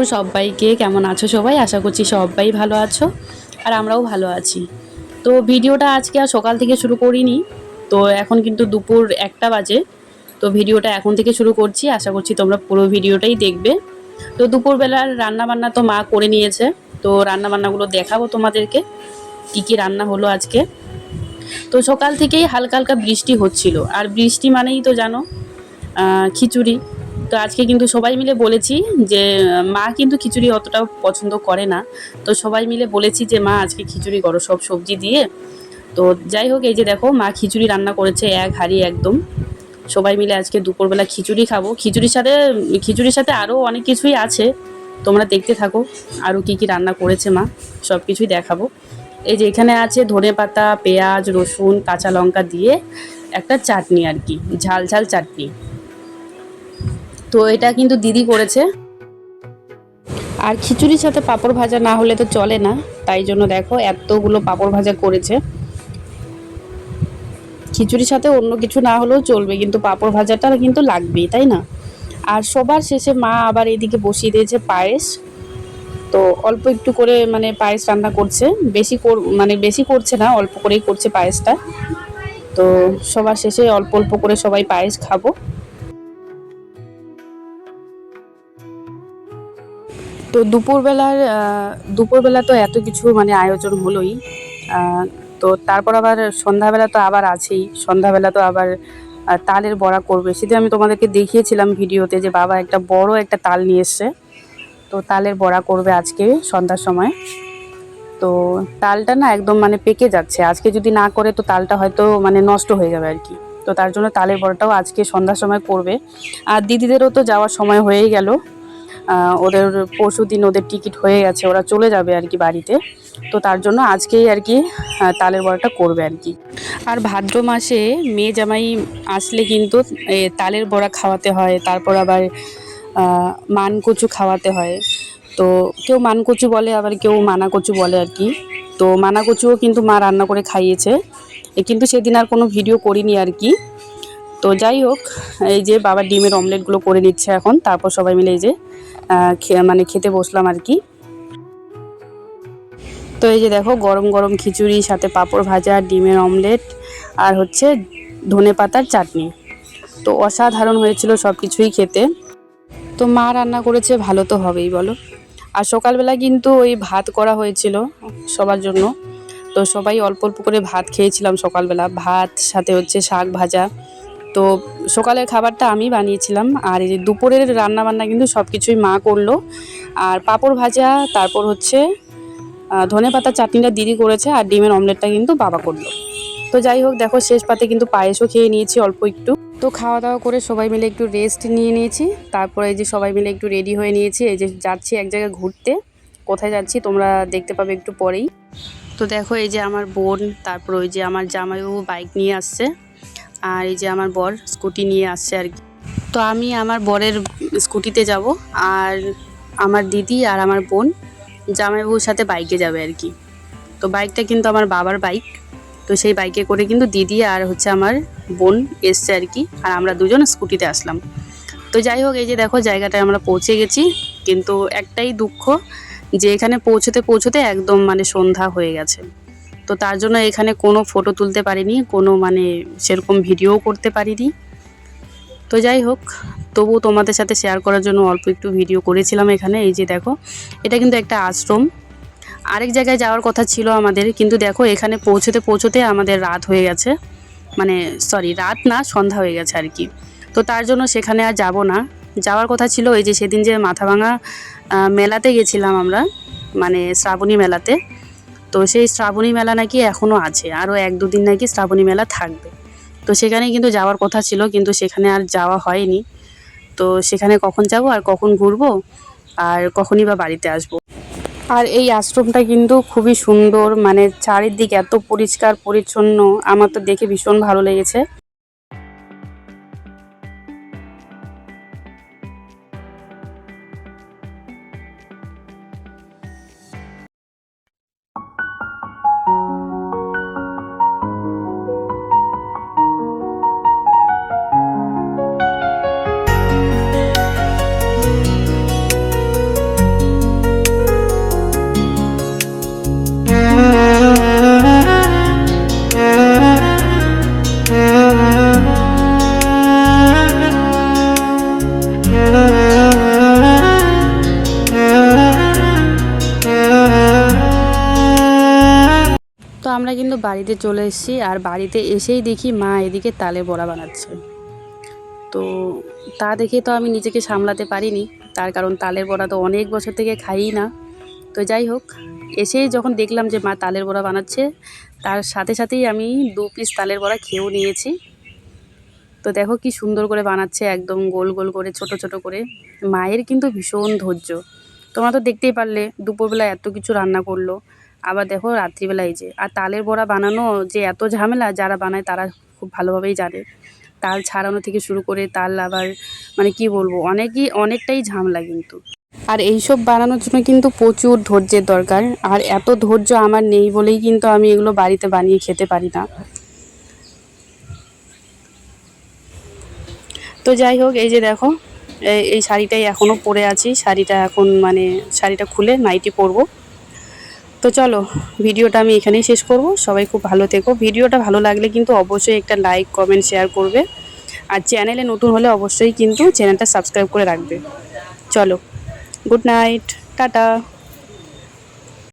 দুপুর সবাইকে কেমন আছো সবাই? আশা করছি সবাই ভালো আছো আর আমরাও ভালো আছি। তো ভিডিওটা আজকে আর সকাল থেকে শুরু করিনি, তো এখন কিন্তু দুপুর একটা বাজে। তো ভিডিওটা এখন থেকে শুরু করছি, আশা করছি তোমরা পুরো ভিডিওটাই দেখবে। তো দুপুরবেলার রান্না বান্না তো মা করে নিয়েছে, তো রান্না বান্নাগুলো দেখাবো তোমাদেরকে, কি কি রান্না হলো আজকে। তো সকাল থেকেই হালকা হালকা বৃষ্টি হচ্ছিল, আর বৃষ্টি মানেই তো জানো খিচুড়ি। তো আজকে কিন্তু সবাই মিলে বলেছি যে, মা কিন্তু খিচুড়ি অতটাও পছন্দ করে না। তো সবাই মিলে বলেছি যে, মা আজকে খিচুড়ি করো সব সবজি দিয়ে। তো যাই হোক, এই যে দেখো, মা খিচুড়ি রান্না করেছে এক হাঁড়ি একদম। সবাই মিলে আজকে দুপুরবেলা খিচুড়ি খাব। খিচুড়ির সাথে খিচুড়ির সাথে আরও অনেক কিছুই আছে। তোমরা দেখতে থাকো আরও কি কি রান্না করেছে মা, সব কিছুই দেখাবো। এই যে এখানে আছে ধনে পাতা, পেঁয়াজ, রসুন, কাঁচা লঙ্কা দিয়ে একটা চাটনি আর কি, ঝাল ঝাল চাটনি। তো এটা কিন্তু দিদি করেছে। আর খিচুড়ির সাথে পাঁপড় ভাজা না হলে তো চলে না। তাই জন্য দেখো এতগুলো পাঁপড় ভাজা করেছে। খিচুড়ির সাথে অন্য কিছু না হলেও চলবে, কিন্তু পাঁপড় ভাজাটা কিন্তু লাগবেই, তাই না? আর সবার শেষে মা আবার এদিকে বসিয়ে দিয়েছে পায়েস। তো অল্প একটু করে মানে পায়েস রান্না করছে। বেশি কর মানে বেশি করছে না, অল্প করেই করছে পায়েসটা। তো সবার শেষে অল্প অল্প করে সবাই পায়েস খাব। তো দুপুরবেলার দুপুরবেলা তো এত কিছু মানে আয়োজন হলোই। তো তারপর আবার সন্ধ্যাবেলা তো আবার আছেই। সন্ধ্যাবেলা তো আবার তালের বড়া করবে। সেদিন আমি তোমাদেরকে দেখিয়েছিলাম ভিডিওতে যে বাবা একটা বড় একটা তাল নিয়ে এসছে। তো তালের বড়া করবে আজকে সন্ধ্যার সময়। তো তালটা না একদম মানে পেকে যাচ্ছে। আজকে যদি না করে তো তালটা হয়তো মানে নষ্ট হয়ে যাবে আর কি। তো তার জন্য তালের বড়াটাও আজকে সন্ধ্যার সময় করবে। আর দিদিদেরও তো যাওয়ার সময় হয়েই গেল। ওদের পরশু দিন ওদের টিকিট হয়ে গেছে ওরা চলে যাবে আর কি বাড়িতে। তো তার জন্য আজকেই আর কি তালের বড়াটা করবে আর কি। আর ভাদ্র মাসে মেয়ে জামাই আসলে কিন্তু তালের বড়া খাওয়াতে হয় তারপর আবার আহ, মান কচু খাওয়াতে হয়। তো কেউ মান কচু বলে আবার কেউ মানা কচু বলে আর কি। তো মানা কচুও কিন্তু মা রান্না করে খাইয়েছে। কিন্তু সেদিন আর কোনো ভিডিও করিনি আর কি। তো যাই হোক, এই যে বাবা ডিমের অমলেটগুলো করে নিচ্ছে এখন, তারপর সবাই মিলে এই যে মানে খেতে বসলাম আর কি। তো এই যে দেখো, গরম গরম খিচুড়ি, সাথে পাঁপড় ভাজা, ডিমের অমলেট, আর হচ্ছে ধনে পাতার চাটনি। তো অসাধারণ হয়েছিল সব কিছুই খেতে। তো মা রান্না করেছে, ভালো তো হবেই, বলো। আর সকালবেলা কিন্তু ওই ভাত করা হয়েছিল সবার জন্য। তো সবাই অল্প অল্প করে ভাত খেয়েছিলাম সকালবেলা। ভাত, সাথে হচ্ছে শাক ভাজা। তো সকালের খাবারটা আমি বানিয়েছিলাম আর এই যে দুপুরের রান্না বান্না কিন্তু সব কিছুই মা করল। আর পাঁপড় ভাজা, তারপর হচ্ছে ধনে পাতা চাটনিটা দিদি করেছে আর ডিমের অমলেটটা কিন্তু বাবা করল। তো যাই হোক, দেখো শেষ পাতে কিন্তু পায়েসও খেয়ে নিয়েছি অল্প একটু। তো খাওয়া দাওয়া করে সবাই মিলে একটু রেস্ট নিয়ে নিয়েছি। তারপরে এই যে সবাই মিলে একটু রেডি হয়ে নিয়েছি। এই যে যাচ্ছি এক জায়গায় ঘুরতে। কোথায় যাচ্ছি তোমরা দেখতে পাবে একটু পরেই। তো দেখো এই যে আমার বোন, তারপর ওই যে আমার জামাইবাবু বাইক নিয়ে আসছে। আর এই যে আমার বর স্কুটি নিয়ে আসছে আর কি। তো আমি আমার বরের স্কুটিতে যাব আর আমার দিদি আর আমার বোন জামাইবাবুর সাথে বাইকে যাবে আর কি। তো বাইকটা কিন্তু আমার বাবার বাইক তো সেই বাইকে করে কিন্তু দিদি আর হচ্ছে আমার বোন এসছে আর কি আর আমরা দুজন স্কুটিতে আসলাম। তো যাই হোক, এই যে দেখো জায়গাটায় আমরা পৌঁছে গেছি। কিন্তু একটাই দুঃখ যে এখানে পৌঁছতে পৌঁছতে একদম মানে সন্ধ্যা হয়ে গেছে। তো তার জন্য এখানে কোনো ফটো তুলতে পারিনি, কোনো মানে সেরকম ভিডিও করতে পারিনি। তো যাই হোক তবু তোমাদের সাথে শেয়ার করার জন্য অল্প একটু ভিডিও করেছিলাম এখানে, এই যে দেখো, এটা কিন্তু একটা আশ্রম। আরেক জায়গায় যাওয়ার কথা ছিল আমাদের, কিন্তু দেখো এখানে পৌঁছতে পৌঁছতে আমাদের রাত হয়ে গেছে। মানে সরি রাত না, সন্ধ্যা হয়ে গেছে আর কি। তো তার জন্য সেখানে আর যাব না। যাওয়ার কথা ছিল এই যে সেদিন যে মাথাভাঙা মেলাতে গেছিলাম আমরা মানে শ্রাবণী মেলাতে। তো সেই শ্রাবণী মেলা নাকি এখনও আছে, আরও এক দুদিন নাকি শ্রাবণী মেলা থাকবে। তো সেখানে কিন্তু যাওয়ার কথা ছিল, কিন্তু সেখানে আর যাওয়া হয়নি। তো সেখানে কখন যাব আর কখন ঘুরবো আর কখনই বা বাড়িতে আসব। আর এই আশ্রমটা কিন্তু খুবই সুন্দর মানে চারিদিক এত পরিষ্কার, পরিচ্ছন্ন, আমার তো দেখে ভীষণ ভালো লেগেছে। আমরা কিন্তু বাড়িতে চলে এসেছি আর বাড়িতে এসেই দেখি মা এদিকে তালের বড়া বানাচ্ছে। তো তা দেখে তো আমি নিজেকে সামলাতে পারিনি। তার কারণ তালের বড়া তো অনেক বছর থেকে খাই না। তো যাই হোক, এসেই যখন দেখলাম যে মা তালের বড়া বানাচ্ছে, তার সাথে সাথেই আমি দু পিস তালের বড়া খেয়েও নিয়েছি। তো দেখো কি সুন্দর করে বানাচ্ছে, একদম গোল গোল করে, ছোট ছোট করে। মায়ের কিন্তু ভীষণ ধৈর্য। তোমরা তো দেখতেই পারলে, দুপুরবেলা এত কিছু রান্না করল। আবার দেখো রাত্রিবেলায় যে, আর তালের বড়া বানানো যে এত ঝামেলা, যারা বানায় তারা খুব ভালোভাবেই জানে। তাল ছাড়ানো থেকে শুরু করে তাল আবার মানে কি বলব, অনেকই, অনেকটাই ঝামেলা কিন্তু। আর এইসব বানানোর জন্য কিন্তু প্রচুর ধৈর্যের দরকার, আর এত ধৈর্য আমার নেই বলেই কিন্তু আমি এগুলো বাড়িতে বানিয়ে খেতে পারি না। তো যাই হোক, এই যে দেখো, এই- এই শাড়িটাই এখনও পরে আছি, শাড়িটা এখন মানে শাড়িটা খুলে নাইটি পরবো। তো চলো, ভিডিওটা আমি এখানেই শেষ করব। সবাই খুব ভালো থেকো। ভিডিওটা ভালো লাগলে কিন্তু অবশ্যই একটা লাইক, কমেন্ট, শেয়ার করবে। আর চ্যানেলে নতুন হলে অবশ্যই কিন্তু চ্যানেলটা সাবস্ক্রাইব করে রাখবে। চলো, গুড নাইট, টাটা।